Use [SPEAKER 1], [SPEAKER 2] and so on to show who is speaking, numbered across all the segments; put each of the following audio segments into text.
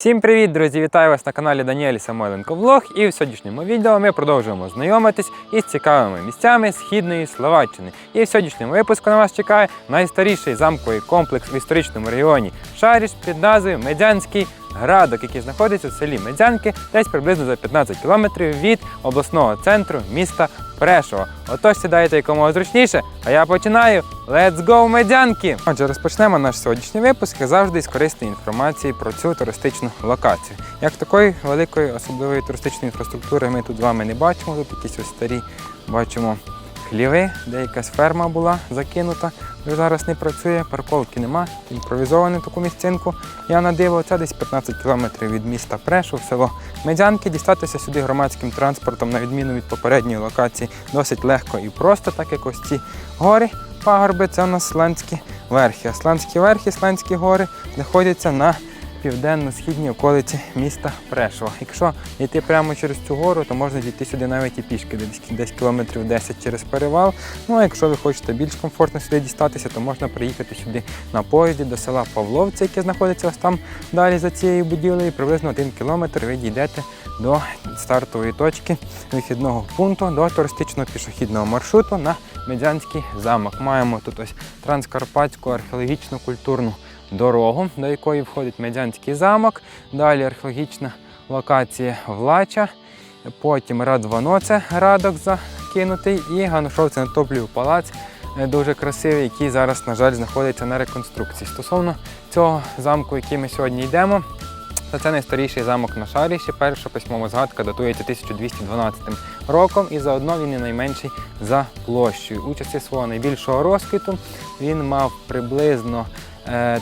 [SPEAKER 1] Всім привіт, друзі! Вітаю вас на каналі Даніель Самойленко Влог. І в сьогоднішньому відео ми продовжуємо знайомитись із цікавими місцями східної Словаччини. І в сьогоднішньому випуску на вас чекає найстаріший замковий комплекс в історичному регіоні Шаріш під назвою Медянський Градок, який знаходиться в селі Медянки, десь приблизно за 15 кілометрів від обласного центру міста Прешова. Отож сідайте якомога зручніше, а я починаю. Let's go, Медянки! Отже, розпочнемо наш сьогоднішній випуск як завжди з корисної інформації про цю туристичну локацію. Як такої великої особливої туристичної інфраструктури ми тут з вами не бачимо. Тут якісь ось старі бачимо хліви, де якась ферма була закинута, зараз не працює, парковки нема, імпровізовану таку місцинку. Я на це десь 15 кілометрів від міста Прешу, село Медянки. Дістатися сюди громадським транспортом, на відміну від попередньої локації, досить легко і просто, так як ось ці гори, пагорби, це у нас Сланські верхи. А Сланські верхи, Сланські гори знаходяться на південно-східній околиці міста Прешова. Якщо йти прямо через цю гору, то можна дійти сюди навіть і пішки, десь, десь кілометрів 10 через перевал. Ну а якщо ви хочете більш комфортно сюди дістатися, то можна приїхати сюди на поїзді до села Павловці, яке знаходиться ось там далі за цією будівлею. Приблизно один кілометр ви дійдете до стартової точки вихідного пункту до туристичного пішохідного маршруту на Медянський замок. Маємо тут ось транскарпатську археологічну культурну дорогу, до якої входить Медянський замок, далі археологічна локація Влача, потім Радвано, це радок закинутий, і Ганушов це Натоплів палац, е, дуже красивий, який зараз, на жаль, знаходиться на реконструкції. Стосовно цього замку, який ми сьогодні йдемо, то це найстаріший замок на Шаріші. Перша письмова згадка датується 1212 роком і заодно він і найменший за площею. У часи свого найбільшого розквіту він мав приблизно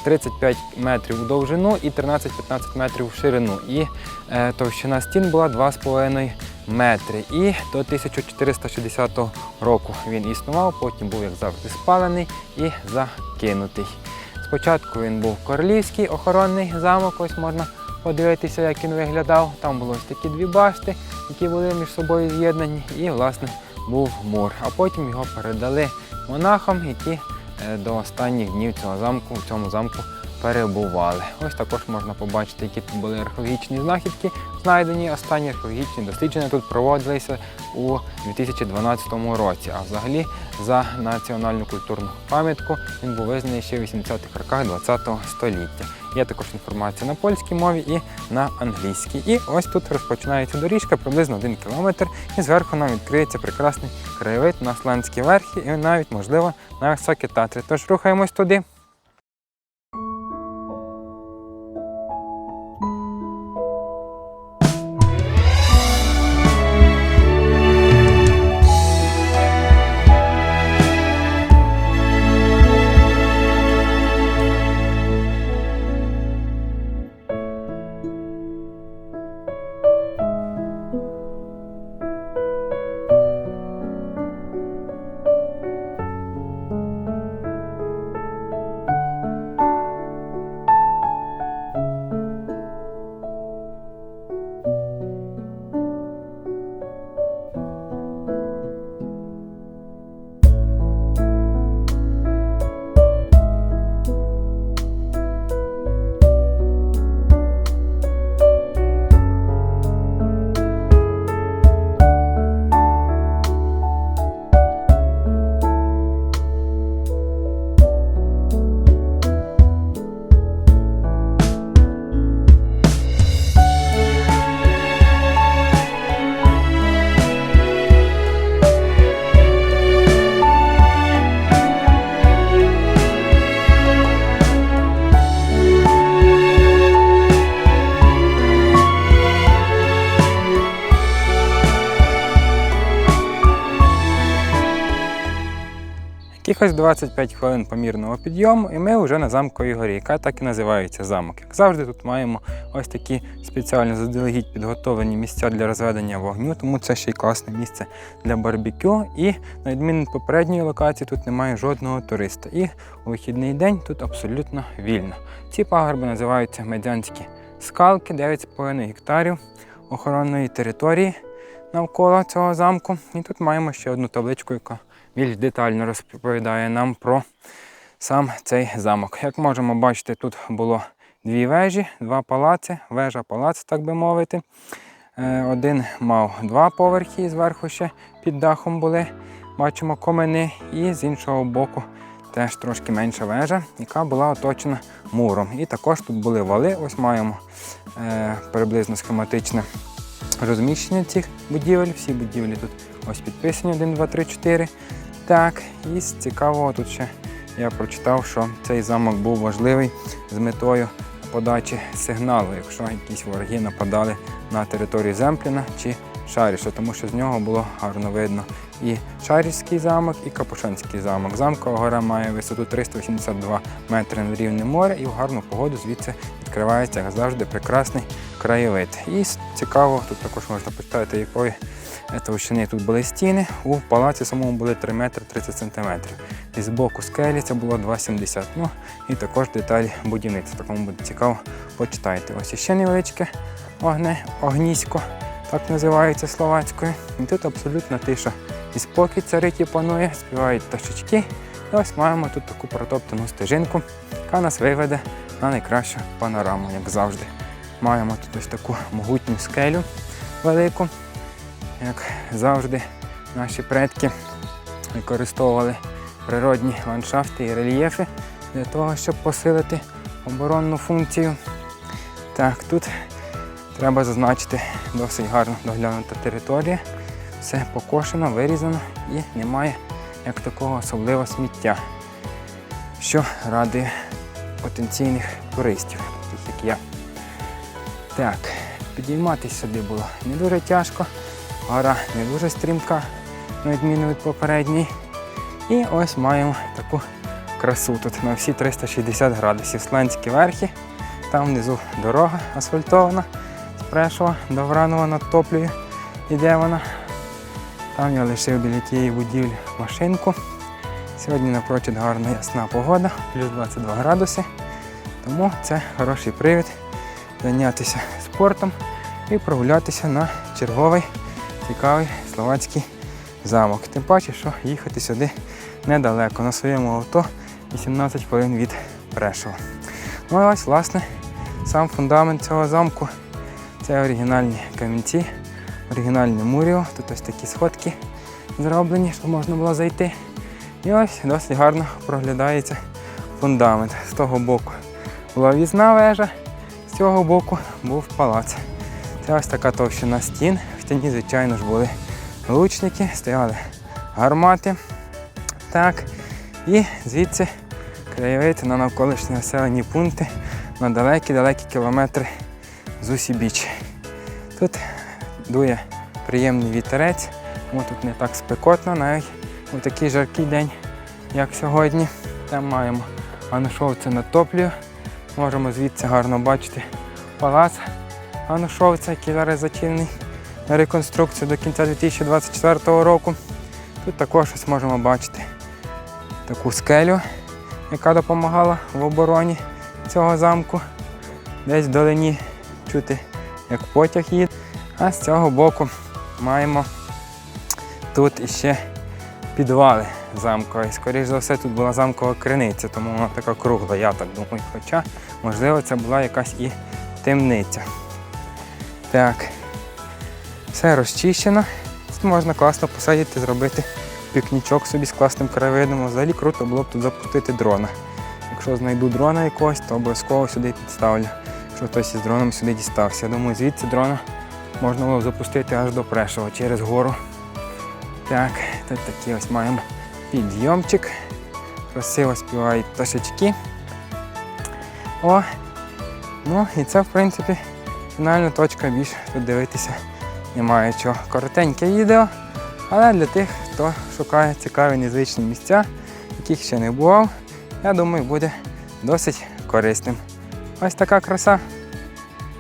[SPEAKER 1] 35 метрів у довжину і 13-15 метрів в ширину. І е, товщина стін була 2,5 метри. І до 1460 року він існував, потім був, як завжди, спалений і закинутий. Спочатку він був королівський охоронний замок, ось можна подивитися, як він виглядав. Там було ось такі дві башти, які були між собою з'єднані, і, власне, був мур. А потім його передали монахам, які е, до останніх днів цього замку в цьому замку перебували. Ось також можна побачити, які тут були археологічні знахідки, знайдені. Останні археологічні дослідження тут проводилися у 2012 році. А взагалі за національну культурну пам'ятку він був визнаний ще в 80-х роках ХХ століття. Є також інформація на польській мові і на англійській. І ось тут розпочинається доріжка приблизно один кілометр, і зверху нам відкриється прекрасний краєвид на Сланські верхи і навіть, можливо, на високі татри. Тож рухаємось туди. Якихось 25 хвилин помірного підйому, і ми вже на замковій горі, яка так і називається замок. Як завжди, тут маємо ось такі спеціально заздалегідь підготовлені місця для розведення вогню, тому це ще й класне місце для барбекю. І на відміну від попередньої локації, тут немає жодного туриста. І у вихідний день тут абсолютно вільно. Ці пагорби називаються медянські скалки, 9,5 гектарів охоронної території навколо цього замку. І тут маємо ще одну табличку, яка більш детально розповідає нам про сам цей замок. Як можемо бачити, тут було дві вежі, два палаци, вежа палац, так би мовити. Е, Один мав два поверхи, зверху ще під дахом були. Бачимо комини, і з іншого боку теж трошки менша вежа, яка була оточена муром. І також тут були вали. Ось маємо е, приблизно схематичне розміщення цих будівель. Всі будівлі тут ось підписані 1, 2, 3, 4. Так, і цікавого тут ще. Я прочитав, що цей замок був важливий з метою подачі сигналу, якщо якісь вороги нападали на територію Земпліна чи Шаріша, тому що з нього було гарно видно і Шарішський замок, і Капушанський замок. Замкова гора має висоту 382 метри над рівнем моря, і в гарну погоду звідси відкривається, як завжди, прекрасний краєвид. І цікаво, тут також можна почитати, якої товщини тут були стіни. У палаці самому були 3 метри 30 сантиметрів. І з боку скелі це було 2,70. Ну і також деталі будівництва. Такому буде цікаво, почитайте. Ось іще невеличке огне, огнісько, так називається словацькою. І тут абсолютно тиша. І спокій царить і панує, співають пташечки. І ось маємо тут таку протоптану стежинку, яка нас виведе на найкращу панораму, як завжди. Маємо тут ось таку могутню скелю велику, як завжди наші предки використовували природні ландшафти і рельєфи для того, щоб посилити оборонну функцію. Так, тут треба зазначити досить гарно доглянута територія. Все покошено, вирізано і немає як такого особливого сміття, що радує потенційних туристів, таких як я. Так, підійматися сюди було не дуже тяжко, гора не дуже стрімка, на відміну від попередньої. І ось маємо таку красу тут на всі 360 градусів. Сланські верхи, там внизу дорога асфальтована з Прешова до Вранова над Топлею. Іде вона. Там я лишив біля тієї будівлі машинку. Сьогодні напрочуд гарна ясна погода, плюс 22 градуси. Тому це хороший привід зайнятися спортом і прогулятися на черговий цікавий словацький замок. Тим паче, що їхати сюди недалеко. На своєму авто 18 хвилин від Прешова. Ну і ось, власне, сам фундамент цього замку. Це оригінальні камінці, оригінальне муріо. Тут ось такі сходки зроблені, щоб можна було зайти. І ось досить гарно проглядається фундамент. З того боку була в'їзна вежа, з цього боку був палац. Це ось така товщина стін. В стіні, звичайно ж, були лучники, стояли гармати. Так. І звідси краєвид на навколишні населені пункти на далекі-далекі кілометри з усібіч. Тут дує приємний вітерець, тому тут не так спекотно, навіть у такий жаркий день, як сьогодні. Там маємо Анушовця над Топлію. Можемо звідси гарно бачити палац Анушовця, який зараз зачинений на реконструкцію до кінця 2024 року. Тут також можемо бачити таку скелю, яка допомагала в обороні цього замку. Десь вдалині чути, як потяг їде. А з цього боку маємо тут іще підвали замкові. Скоріше за все, тут була замкова криниця, тому вона така кругла, я так думаю. Хоча, можливо, це була якась і темниця. Так, все розчищено. Тут можна класно посадити, зробити пікнічок собі з класним краєвидом. Взагалі круто було б тут запустити дрона. Якщо знайду дрона якогось, то обов'язково сюди підставлю. Якщо хтось із дроном сюди дістався. Я думаю, звідси дрона можна було запустити аж до Прешова через гору. Так, тут такий ось маємо підйомчик. Красиво співають пташечки. О! Ну і це, в принципі, фінальна точка більше тут дивитися немає чого. Коротеньке відео, але для тих, хто шукає цікаві незвичні місця, яких ще не бував, я думаю, буде досить корисним. Ось така краса.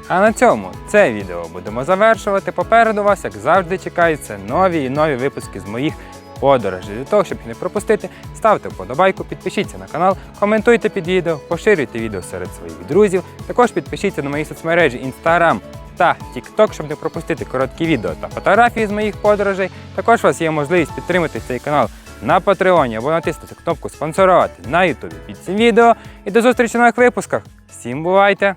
[SPEAKER 1] А на цьому це відео будемо завершувати. Попереду вас, як завжди, чекаються нові і нові випуски з моїх подорожей. Для того, щоб їх не пропустити, ставте вподобайку, підпишіться на канал, коментуйте під відео, поширюйте відео серед своїх друзів. Також підпишіться на мої соцмережі Instagram та TikTok, щоб не пропустити короткі відео та фотографії з моїх подорожей. Також у вас є можливість підтримати цей канал на Патреоні або натиснути кнопку спонсорувати на Ютубі під цим відео. І до зустрічі в нових випусках. Всім бувайте!